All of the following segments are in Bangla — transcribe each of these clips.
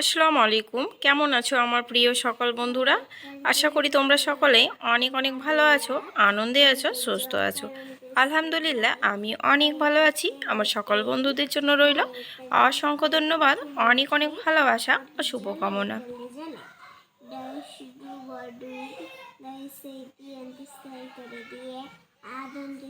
আসসালামু আলাইকুম। কেমন আছো আমার প্রিয় সকল বন্ধুরা? আশা করি তোমরা সকলে অনেক অনেক ভালো আছো, আনন্দে আছো, সুস্থ আছো। আলহামদুলিল্লাহ, আমি অনেক ভালো আছি। আমার সকল বন্ধুদের জন্য রইল অসংখ্য ধন্যবাদ, অনেক অনেক ভালোবাসা ও শুভকামনা। আনন্দ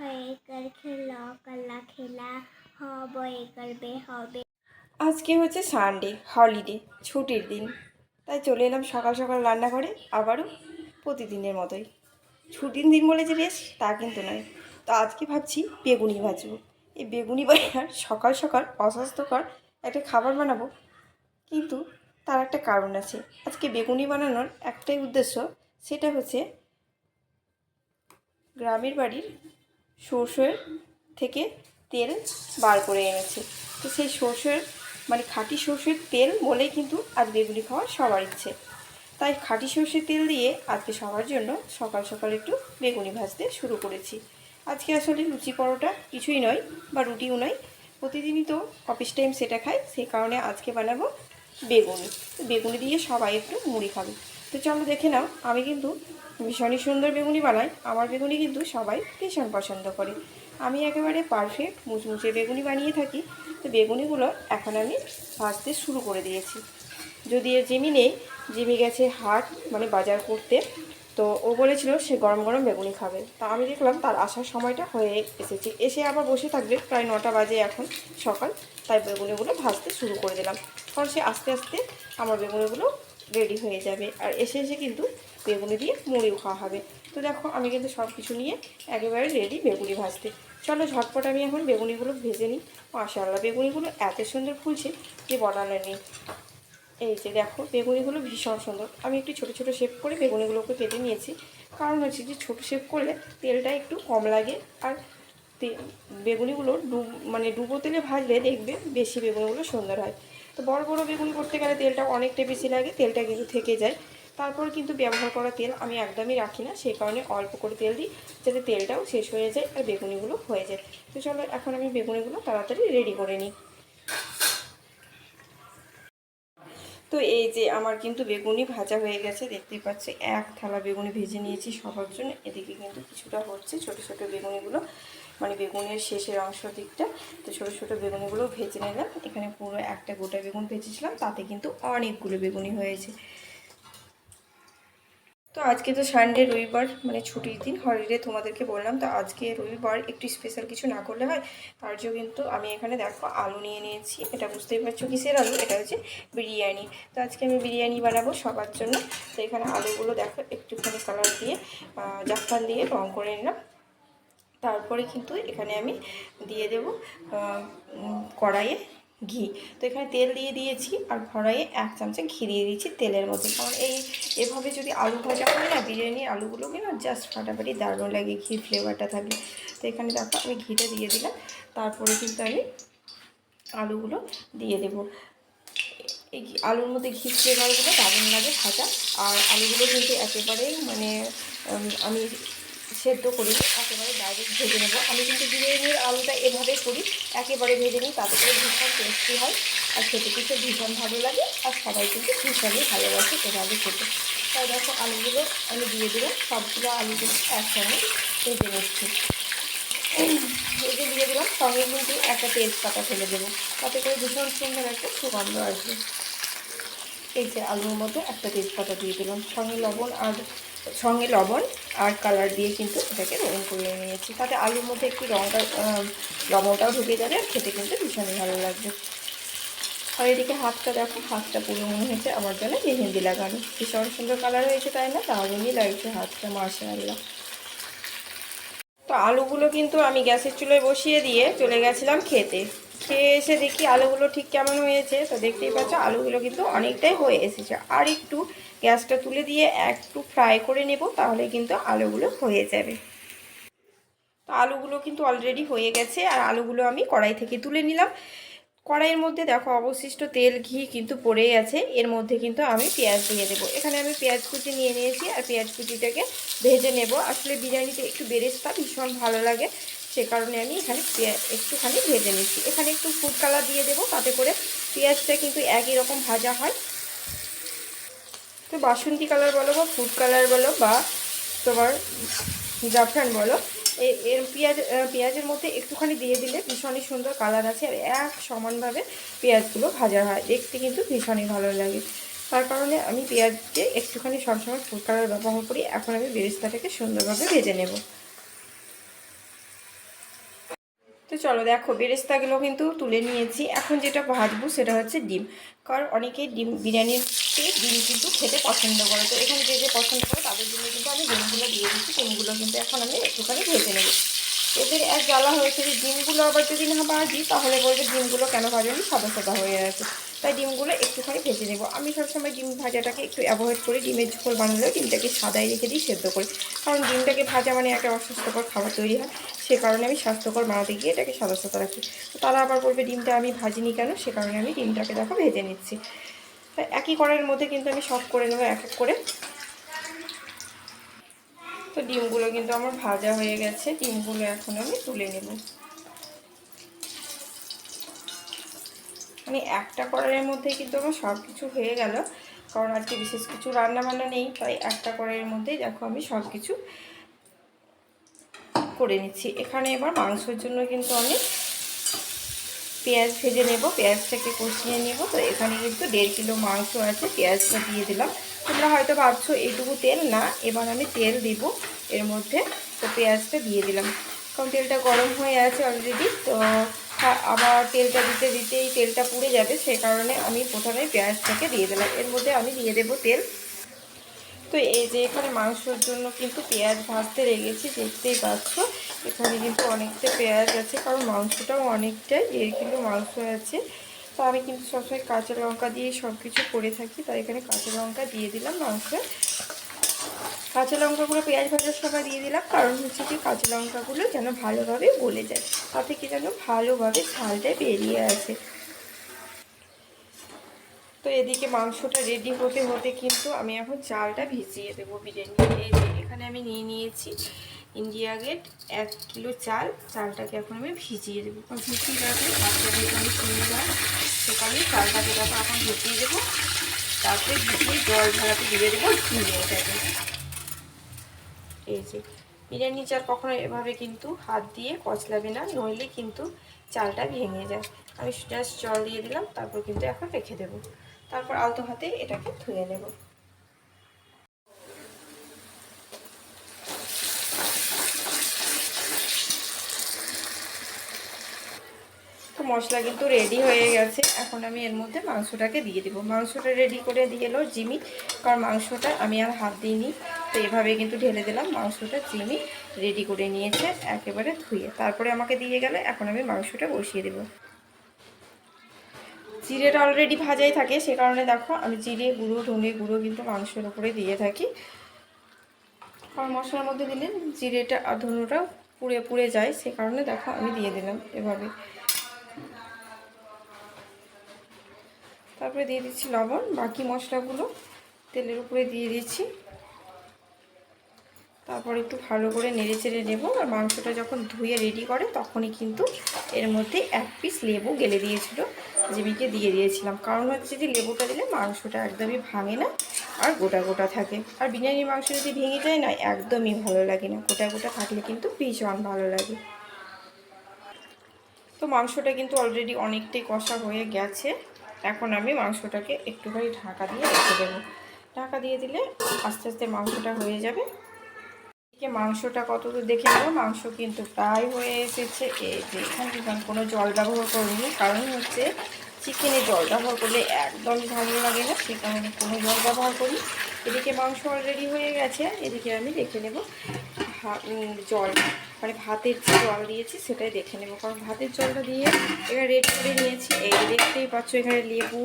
খেল খেলা আজকে হচ্ছে সানডে হলিডে ছুটির দিন। তাই চলে এলাম সকাল সকাল রান্না করে আবারও প্রতিদিনের মতোই। ছুটির দিন বলে যে বেশ, তা কিন্তু নয়। তো আজকে ভাবছি বেগুনি ভাজবো। এই বেগুনি বানার সকাল সকাল অস্বাস্থ্যকর একটা খাবার বানাবো। কিন্তু তার একটা কারণ আছে। আজকে বেগুনি বানানোর একটাই উদ্দেশ্য, সেটা হচ্ছে গ্রামের বাড়ির সরষের থেকে তেল বার করে এনেছে। তো সেই সরষের মানে খাঁটি সর্ষের তেল বলেই কিন্তু আজ বেগুনি খাওয়ার সবার ইচ্ছে। তাই খাঁটি সর্ষের তেল দিয়ে আজকে সবার জন্য সকাল সকাল একটু বেগুনি ভাজতে শুরু করেছি। আজকে আসলে লুচি পরোটা কিছুই নয় বা রুটিও নয়, প্রতিদিনই তো অফিস টাইম সেটা খাই সেই কারণে আজকে বানাবো বেগুনি বেগুনি দিয়ে সবাই একটু মুড়ি খাবে। তো চলো দেখে নাও, আমি কিন্তু ভীষণই সুন্দর বেগুনি বানাই। আমার বেগুনি কিন্তু সবাই ভীষণ পছন্দ করে। আমি একেবারে পারফেক্ট মুচমুচে বেগুনি বানিয়ে থাকি। তো বেগুনিগুলো এখন আমি ভাজতে শুরু করে দিয়েছি। যদি এর জিমি নেই, জিমি গেছে হাট মানে বাজার করতে। তো ও বলেছিল সে গরম গরম বেগুনি খাবে। তা আমি দেখলাম তার আসার সময়টা হয়ে এসেছে। এসে আবার বসে থাকবে প্রায় নটা বাজে এখন সকাল। তাই বেগুনিগুলো ভাজতে শুরু করে দিলাম। কারণ সে আস্তে আস্তে আমার বেগুনিগুলো রেডি হয়ে যাবে। আর এসে এসে কিন্তু বেগুনি দিয়ে মুড়িও খাওয়া হবে। তো দেখো, আমি কিন্তু সব কিছু নিয়ে একেবারে রেডি বেগুনি ভাজতে। চলো ঝটপট আমি এখন বেগুনিগুলো ভেজে নিই। মাশাআল্লাহ, বেগুনিগুলো এত সুন্দর ফুলছে যে বলানোর নেই। এই যে দেখো, বেগুনিগুলো ভীষণ সুন্দর। আমি একটু ছোটো ছোটো শেপ করে বেগুনিগুলোকে কেটে নিয়েছি। কারণ হচ্ছে যে ছোটো শেপ করলে তেলটা একটু কম লাগে আর বেগুনিগুলো ডুব মানে ডুবো তেলে ভাজলে দেখবে বেশি বেগুনিগুলো সুন্দর হয়। তো বড় বড় বেগুনি করতে গেলে তেলটা অনেকটা বেশি লাগে, তেলটা কিন্তু থেকে যায়। তারপর কিন্তু ব্যবহার করা তেল আমি একদমই রাখি না সেই কারণে অল্প করে তেল দিই, যাতে তেলটাও শেষ হয়ে যায় আর বেগুনিগুলো হয়ে যায়। তো চলো, এখন আমি বেগুনিগুলো তাড়াতাড়ি রেডি করে নিই। তো এই যে আমার কিন্তু বেগুনি ভাজা হয়ে গেছে দেখতে পাচ্ছি, এক থালা বেগুনি ভেজে নিয়েছি সবার জন্য। এদিকে কিন্তু কিছুটা হচ্ছে ছোট ছোট বেগুনিগুলো মানে বেগুনের শেষের অংশ দিকটা। তো ছোটো ছোটো বেগুনিগুলো ভেজে নিলাম। এখানে পুরো একটা গোটা বেগুন ভেজেছিলাম, তাতে কিন্তু অনেকগুলো বেগুনি হয়েছে। তো আজকে তো সানডে রবিবার মানে ছুটির দিন হলিডে তোমাদেরকে বললাম। তো আজকে রবিবার একটু স্পেশাল কিছু না করলে হয় তার জন্য কিন্তু আমি এখানে দেখো আলু নিয়ে নিয়েছি। এটা বুঝতেই পারছ কিসের আলু? এটা হচ্ছে বিরিয়ানি। তো আজকে আমি বিরিয়ানি বানাবো সবার জন্য। তো এখানে আলুগুলো দেখো একটুখানি কালার দিয়ে আহ, জাফরান দিয়ে রং করে নিলাম। তারপরে কিন্তু এখানে আমি দিয়ে দেব কড়াইয়ে ঘি। তো এখানে তেল দিয়ে দিয়েছি আর কড়াইয়ে এক চামচে ঘি দিয়ে দিয়েছি তেলের মধ্যে। কারণ এই, এভাবে যদি আলু ভাজা হয় না বিরিয়ানির আলুগুলোকে না জাস্ট ফাটাফাটি দারুণ লাগে, ঘি ফ্লেভারটা থাকে তো এখানে দেখো আমি ঘিটা দিয়ে দিলাম, তারপরে কিন্তু আমি আলুগুলো দিয়ে দেবো। এই আলুর মধ্যে ঘি ফ্লেভারগুলো দারুণ লাগে ভাজা। আর আলুগুলো কিন্তু একেবারেই মানে আমি সেদ্ধ করি একেবারে ডাইরেক্ট ভেজে নেব। আমি কিন্তু বিরিয়ানির আলুটা এভাবে করি, একেবারে ভেজে নিই, তাতে করে ভীষণ টেস্টি হয়। আর খেতে কিন্তু ভীষণ ভালো লাগে, আর সবাই কিন্তু ভীষণই ভালোবাসে এভাবে খেতে। তাই দেখো, আলুগুলো আমি দিয়ে দিলাম, সবগুলো আলু কিন্তু একসঙ্গে ভেজে নিচ্ছি। যে দিয়ে দিলাম, সঙ্গে কিন্তু একটা তেজপাতা ফেলে দেবো। তাতে করে ভীষণ সুন্দর একটা সুগন্ধ আসবে। এই যে আলুর মতো একটা তেজপাতা দিয়ে দিলাম। সঙ্গে লবণ আর সঙ্গে লবণ আর কালার দিয়ে কিন্তু এটাকে রঙ করে নিয়েছি। তাতে আলুর মধ্যে একটু রঙটা লবণটাও ঢুকে যাবে আর খেতে কিন্তু ভীষণই ভালো লাগবে। আর এদিকে হাতটা দেখো, হাতটা পুরো মনে হয়েছে আমার জন্য মেহেন্দি লাগানো। ভীষণ সুন্দর কালার হয়েছে তাই না? দারুণই লাগছে হাতটা আল্লাহ তো আলুগুলো কিন্তু আমি গ্যাসের চুলোয় বসিয়ে দিয়ে চলে গেছিলাম খেতে। খেয়ে এসে দেখি আলুগুলো ঠিক কেমন হয়েছে। তো দেখতেই পাচ্ছ, আলুগুলো কিন্তু অনেকটাই হয়ে এসেছে। আর একটু গ্যাসটা তুলে দিয়ে একটু ফ্রাই করে নেব, তাহলে কিন্তু আলুগুলো হয়ে যাবে। তো আলুগুলো কিন্তু অলরেডি হয়ে গেছে, আর আলুগুলো আমি কড়াই থেকে তুলে নিলাম। কড়াইয়ের মধ্যে দেখো অবশিষ্ট তেল, ঘি কিন্তু পড়েই আছে। এর মধ্যে কিন্তু আমি পেঁয়াজ দিয়ে দেবো। এখানে আমি পেঁয়াজ কুচি নিয়ে নিয়েছি, আর পেঁয়াজ কুচিটাকে ভেজে নেব। আসলে বিরিয়ানিতে একটু বেরেস্তা ভীষণ ভালো লাগে। সে কারণে আমি এখানে একটুখানি ভেজে নিচ্ছি। এখানে একটু ফুড কালার দিয়ে দেবো, তাতে করে পেঁয়াজটা কিন্তু একই রকম ভাজা হয়। তো বাসন্তী কালার বলো বা ফুড কালার বলো বা তোমার জাফরান বলো এর পেঁয়াজ পেঁয়াজের মধ্যে একটুখানি দিয়ে দিলে ভীষণই সুন্দর কালার আছে আর এক সমানভাবে পেঁয়াজগুলো ভাজা হয়। দেখতে কিন্তু ভীষণই ভালো লাগে। তার কারণে আমি পেঁয়াজকে একটুখানি সবসময় ফুড কালার ব্যবহার করি। এখন আমি বেরেস্তাটাকে সুন্দরভাবে ভেজে নেব। তো চলো দেখো, বেরেস্তাগুলো কিন্তু তুলে নিয়েছি। এখন যেটা ভাজবো সেটা হচ্ছে ডিম। কারণ অনেকেই ডিম বিরিয়ানিতে ডিম কিন্তু খেতে পছন্দ করে। তো এখানে যে যে পছন্দ করে তাদের জন্য কিন্তু আমি ডিমগুলো দিয়ে দিচ্ছি। ডিমগুলো কিন্তু এখন আমি একটুখানি ভেজে নেব। এদের এক জ্বালা হয়েছে যে ডিমগুলো আবার যদি না ভাজি, তাহলে বলবে ডিমগুলো কেন ভাজেনি? সাদা সাদা হয়ে আছে। তাই ডিমগুলো একটুখানি ভেজে নেব। আমি সবসময় ডিম ভাজাটাকে একটু অ্যাভয়েড করি। ডিমের ঝোল বানালেও ডিমটাকে সাদাই রেখে দিই, সেদ্ধ করি। কারণ ডিমটাকে ভাজা মানে একটা অস্বাস্থ্যকর খাবার তৈরি হয়। সে কারণে আমি স্বাস্থ্যকর বানাতে গিয়ে এটাকে সাদা সাদা রাখি তারা আবার বলবে, ডিমটা আমি ভাজিনি কেন? সে কারণে আমি ডিমটাকে দেখো ভেজে নিচ্ছি। তাই একই কড়াইয়ের মধ্যে কিন্তু আমি সব করে নেব এক এক করে। তো ডিমগুলো কিন্তু আমার ভাজা হয়ে গেছে। ডিমগুলো এখন আমি তুলে নেব। মানে একটা কড়াইয়ের মধ্যে কিন্তু আমার সব কিছু হয়ে গেল। কারণ আজকে বিশেষ কিছু রান্না বান্না নেই, তাই একটা কড়াইয়ের মধ্যেই দেখো আমি সব কিছু করে নিচ্ছি। এখানে এবার মাংসের জন্য কিন্তু আমি পেঁয়াজ ভেজে নেব, পেঁয়াজটাকে কষিয়ে নেব। তো এখানে কিন্তু দেড় কিলো মাংস আছে, পেঁয়াজটা দিয়ে দিলাম। তোমরা হয়তো ভাবছ, এইটুকু তেল? না, এবার আমি তেল দিব এর মধ্যে। তো পেঁয়াজটা দিয়ে দিলাম। কারণ তেলটা গরম হয়ে আছে অলরেডি তো আবার তেলটা দিতে দিতেই তেলটা পুড়ে যাবে সেই কারণে আমি প্রথমে পেঁয়াজটাকে দিয়ে দিলাম। এর মধ্যে আমি দিয়ে দেবো তেল। তো এই যে এখানে মাংসর জন্য কিন্তু পেঁয়াজ ভাজতে লেগেছি, দেখতেই পাচ্ছ। এখানে কিন্তু অনেকটা পেঁয়াজ আছে, কারণ মাংসটাও অনেকটাই দেড় কিলো মাংস আছে। তো আমি কিন্তু সবসময় কাঁচা লঙ্কা দিয়ে সব কিছু করে থাকি, তাই এখানে কাঁচা লঙ্কা দিয়ে দিলাম মাংসে। কাঁচা লঙ্কাগুলো পেঁয়াজ ভাজার সময় দিয়ে দিলাম, কারণ হচ্ছে কি কাঁচা লঙ্কাগুলো যেন ভালোভাবে গলে যায় তাতে কি যেন ভালোভাবে ঝালটা বেরিয়ে আসে। তো এদিকে মাংসটা রেডি হতে হতে কিন্তু আমি এখন চালটা ভিজিয়ে দেবো বিরিয়ানি এই যে এখানে আমি নিয়ে নিয়েছি ইন্ডিয়া গেট এক কিলো চাল, চালটাকে এখন আমি ভিজিয়ে দেবো। ভিজিয়ে রাখলে যেহেতু আমি শুনে যায় সে চালটাকে এখন ভিজিয়ে দেবো, তারপরে ভিজিয়ে জল ঝাড়াতে দিয়ে দেবো এই যে, বিরিয়ানি চাল কখনো এভাবে কিন্তু হাত দিয়ে কচলাবে না, নইলে কিন্তু চালটা ভেঙে যায়। আমি জাস্ট জল দিয়ে দিলাম, তারপর কিন্তু এখন রেখে দেবো। তারপর আলতো হাতে এটাকে ধুয়ে নেব। তো মশলা কিন্তু রেডি হয়ে গেছে। এখন আমি এর মধ্যে মাংসটাকে দিয়ে দিব। মাংসটা রেডি করে দিয়ে এলো জিমি, কারণ মাংসটা আমি আর হাত দিইনি। তো এভাবে কিন্তু ঢেলে দিলাম। মাংসটা চিনি রেডি করে নিয়েছে, একেবারে ধুয়ে। তারপরে আমাকে দিয়ে গেলে এখন আমি মাংসটা বসিয়ে দেবো। জিরেটা অলরেডি ভাজাই থাকে, সে কারণে দেখো আমি জিরে গুঁড়ো, ধনে গুঁড়ো কিন্তু মাংসের উপরে দিয়ে থাকি। কারণ মশলার মধ্যে দিলে জিরেটা আর ধনুটা পুড়ে পুড়ে যায়, সে কারণে দেখো আমি দিয়ে দিলাম এভাবে। তারপরে দিয়ে দিচ্ছি লবণ, বাকি মশলাগুলো তেলের উপরে দিয়ে দিচ্ছি। তারপর একটু ভালো করে নেড়ে চেড়ে নেব। আর মাংসটা যখন ধুয়ে রেডি করে, তখনই কিন্তু এর মধ্যে এক পিস লেবু গেলে দিয়েছিল, জিমিকে দিয়ে দিয়েছিলাম। কারণ হচ্ছে যে লেবুটা দিলে মাংসটা একদমই ভাঙে না আর গোটা গোটা থাকে। আর বিরিয়ানির মাংস যদি ভেঙে যায় না, একদমই ভালো লাগে না। গোটা গোটা থাকলে কিন্তু ভীষণ ভালো লাগে। তো মাংসটা কিন্তু অলরেডি অনেকটাই কষা হয়ে গেছে। এখন আমি মাংসটাকে একটুখানি ঢাকা দিয়ে রেখে দেবো। ঢাকা দিয়ে দিলে আস্তে আস্তে মাংসটা হয়ে যাবে। এদিকে মাংসটা কত কতদূর দেখে নেব? মাংস কিন্তু প্রায় হয়ে এসেছে। এই যে এখানে কিন্তু কোনো জল ব্যবহার করিনি, কারণ হচ্ছে চিকেনে জল ব্যবহার করলে একদম ভালো লাগে না সে কারণে কোনো জল ব্যবহার করি। এদিকে মাংস অলরেডি হয়ে গেছে, এদিকে আমি দেখে নেব জল। মানে ভাতের যে জল দিয়েছি সেটাই দেখে নেব। কারণ ভাতের জলটা দিয়ে এখানে রেডি করে নিয়েছি। এই দেখতেই পাচ্ছ, এখানে লেবু,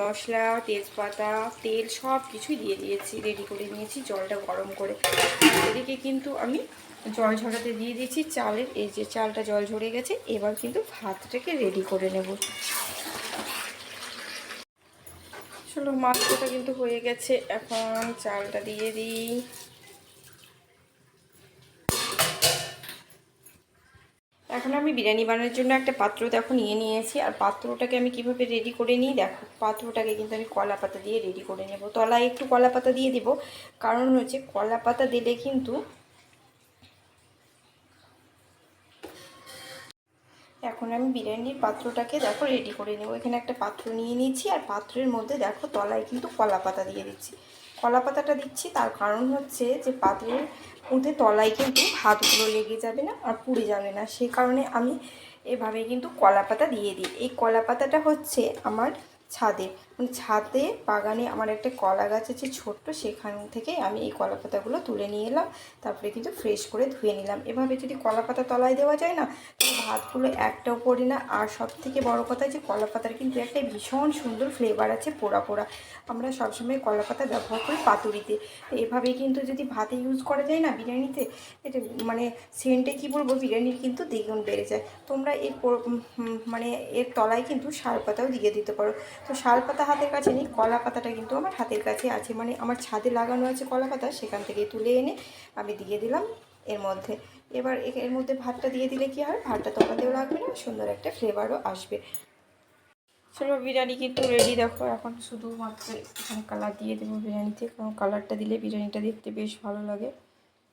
মশলা, তেজপাতা, তেল সব কিছুই দিয়ে দিয়েছি। রেডি করে নিয়েছি জলটা গরম করে। এদিকে কিন্তু আমি জল ঝরাতে দিয়ে দিয়েছি চালের। এই যে চালটা জল ঝরে গেছে, এবার কিন্তু ভাতটাকে রেডি করে নেব। চলো মাংসটা কিন্তু হয়ে গেছে। এখন চালটা দিয়ে দিই। এখন আমি বিরিয়ানি বানানোর জন্য একটা পাত্র দেখো নিয়ে নিয়েছি। আর পাত্রটাকে আমি কীভাবে রেডি করে নিই? দেখো, পাত্রটাকে কিন্তু আমি কলা পাতা দিয়ে রেডি করে নেব। তলায় একটু কলা পাতা দিয়ে দিব। কারণ হচ্ছে কলা পাতা দিলে কিন্তু এখন আমি বিরিয়ানির পাত্রটাকে দেখো রেডি করে নেব। এখানে একটা পাত্র নিয়ে নিয়েছি। আর পাত্রের মধ্যে দেখো তলায় কিন্তু কলা পাতা দিয়ে দিচ্ছি। কলা পাতাটা দিচ্ছি তার কারণ হচ্ছে যে পাত্রের মধ্যে তলায় কিন্তু হাতগুলো লেগে যাবে না আর পুড়ে যাবে না। সেই কারণে আমি এভাবে কিন্তু কলা পাতা দিয়ে দিই। এই কলা পাতাটা হচ্ছে আমার ছাদে মানে ছাদে, বাগানে আমার একটা কলা গাছ আছে ছোট্ট, সেখান থেকে আমি এই কলা পাতাগুলো তুলে নিয়ে এলাম। তারপরে কিন্তু ফ্রেশ করে ধুয়ে নিলাম। এভাবে যদি কলা পাতা তলায় দেওয়া যায় না, তাহলে ভাতগুলো একটাও পড়ে না। আর সব থেকে বড়ো কথা যে কলা পাতার কিন্তু একটা ভীষণ সুন্দর ফ্লেভার আছে পোড়া পোড়া। আমরা সবসময় কলা পাতা ব্যবহার করি পাতুরিতে। তো এভাবে কিন্তু যদি ভাতে ইউজ করা যায় না বিরিয়ানিতে, এটা মানে সেন্টে কী বলব, বিরিয়ানির কিন্তু দ্বিগুণ বেড়ে যায়। তোমরা এর মানে এর তলায় কিন্তু শাল পাতাও দিয়ে দিতে পারো। তো শাল পাতা হাতের কাছে নেই, কলা পাতাটা কিন্তু আমার হাতের কাছে আছে। মানে আমার ছাদে লাগানো আছে কলা পাতা, সেখান থেকে তুলে এনে আমি দিয়ে দিলাম এর মধ্যে। এবার এর মধ্যে ভাতটা দিয়ে দিলে কি হয়? ভাতটা তলাতেও লাগবে না, সুন্দর একটা ফ্লেভারও আসবে। চলো, বিরিয়ানি কিন্তু রেডি দেখো, এখন শুধুমাত্র এখানে কালার দিয়ে দেবো বিরিয়ানিতে। কারণ কালারটা দিলে বিরিয়ানিটা দেখতে বেশ ভালো লাগে।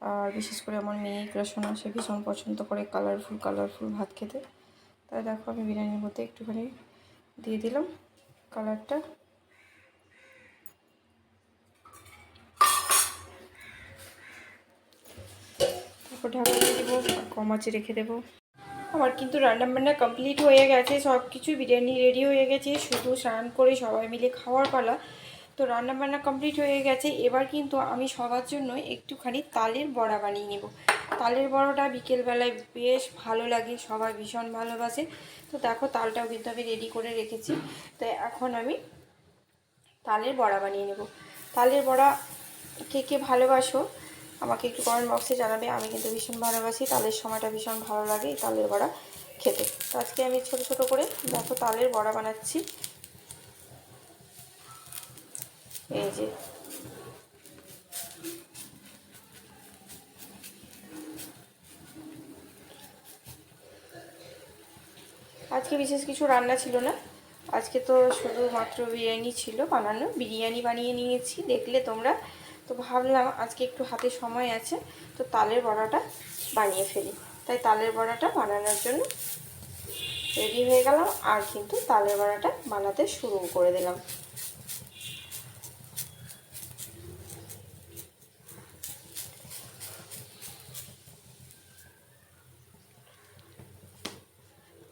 আর বিশেষ করে আমার মেয়ে, রসনা, সে ভীষণ পছন্দ করে কালারফুল কালারফুল ভাত খেতে। তাই দেখো, আমি বিরিয়ানির মধ্যে একটুখানি দিয়ে দিলাম। কালারটা। তারপর কম আছে রেখে দেবো। আমার কিন্তু রান্না বান্না কমপ্লিট হয়ে গেছে সব কিছু বিরিয়ানি রেডি হয়ে গেছে, শুধু স্নান করে সবাই মিলে খাওয়ার পালা। তো রান্নাবান্না কমপ্লিট হয়ে গেছে। এবার কিন্তু আমি সবার জন্য একটুখানি তালের বড়া বানিয়ে নেব। তালের বড়াটা বিকেলবেলায় বেশ ভালো লাগে, সবাই ভীষণ ভালোবাসে। তো দেখো, তালটাও কিন্তু আমি রেডি করে রেখেছি। তো এখন আমি তালের বড়া বানিয়ে নেব। তালের বড়া কে কে ভালোবাসো, আমাকে একটু কমেন্ট বক্সে জানাবে। আমি কিন্তু ভীষণ ভালোবাসি। তালের সময়টা ভীষণ ভালো লাগে এই তালের বড়া খেতে। তো আজকে আমি ছোট ছোট করে, দেখো, তালের বড়া বানাচ্ছি। এই যে। আজকে বিশেষ কিছু রান্না ছিল না। আজকে তো শুধুমাত্র বিরিয়ানি ছিল বানানো। বিরিয়ানি বানিয়ে নিয়েছি, দেখলে তোমরা। তো ভাবলাম আজকে একটু হাতে সময় আছে, তো তালের বড়াটা বানিয়ে ফেলি। তাই তালের বড়াটা বানানোর জন্য রেডি হয়ে গেলাম, আর কিন্তু তালের বড়াটা বানাতে শুরু করে দিলাম।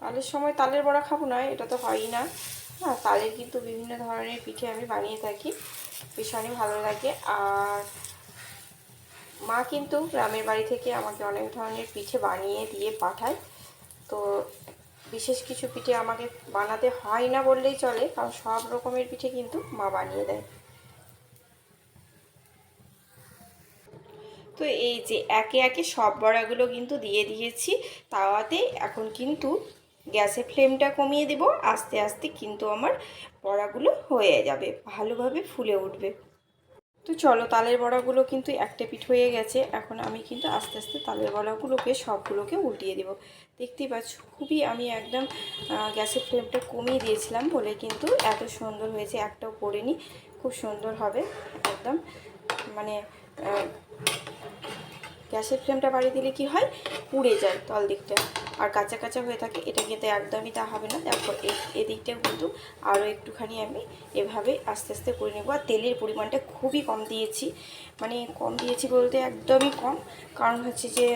তালের সময় তালের বড়া খাব না, এটা তো হয়ই না। হ্যাঁ তালের কিন্তু বিভিন্ন ধরনের পিঠে আমি বানিয়ে থাকি, ভীষণই ভালো লাগে। আর মা কিন্তু গ্রামের বাড়ি থেকে আমাকে অনেক ধরনের পিঠে বানিয়ে দিয়ে পাঠায়। তো বিশেষ কিছু পিঠে আমাকে বানাতে হয় না বললেই চলে, কারণ সব রকমের পিঠে কিন্তু মা বানিয়ে দেয়। তো এই যে একে একে সব বড়াগুলো কিন্তু দিয়ে দিয়েছি, তাওয়াতে। এখন কিন্তু গ্যাসের ফ্লেমটা কমিয়ে দেব, আস্তে আস্তে কিন্তু আমার বড়াগুলো হয়ে যাবে, ভালোভাবে ফুলে উঠবে। তো চলো তালের বড়াগুলো কিন্তু একটা পিঠ হয়ে গেছে, এখন আমি কিন্তু আস্তে আস্তে তালের বড়াগুলোকে সবগুলোকে উল্টিয়ে দেব। দেখতেই পাচ্ছ, খুবই আমি একদম গ্যাসের ফ্লেমটা কমিয়ে দিয়েছিলাম বলে কিন্তু এত সুন্দর হয়েছে, একটাও পড়েনি, খুব সুন্দর হবে, একদম মানে গ্যাসের ফ্লেমটা বাড়িয়ে দিলে কি হয়? পুড়ে যায় তল দিকটা। আর কাঁচা কাঁচা হয়ে থাকে, এটা কিন্তু একদমই তা হবে না। এই এদিকটাও কিন্তু আরও একটুখানি আমি এভাবে আস্তে আস্তে করে নেব। আর তেলের পরিমাণটা খুবই কম দিয়েছি। মানে কম দিয়েছি বলতে একদমই কম। কারণ হচ্ছে যে,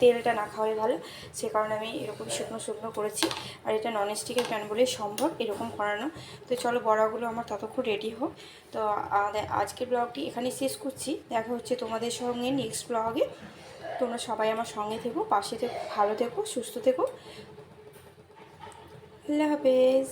তেলটা না খাওয়াই ভালো। সে কারণে আমি এরকম শুকনো শুকনো করেছি। আর এটা ননস্টিকের প্যান বলেই সম্ভব, এরকম করানো। তো চলো বড়াগুলো আমার ততক্ষণ রেডি হোক। তো আজকের ব্লগটি এখানে শেষ করছি। দেখা হচ্ছে তোমাদের সঙ্গে নেক্সট ব্লগে তোমরা সবাই আমার সঙ্গে থেকো পাশে থেকো ভালো থেকো সুস্থ থেকো। আল্লাহ হাফেজ।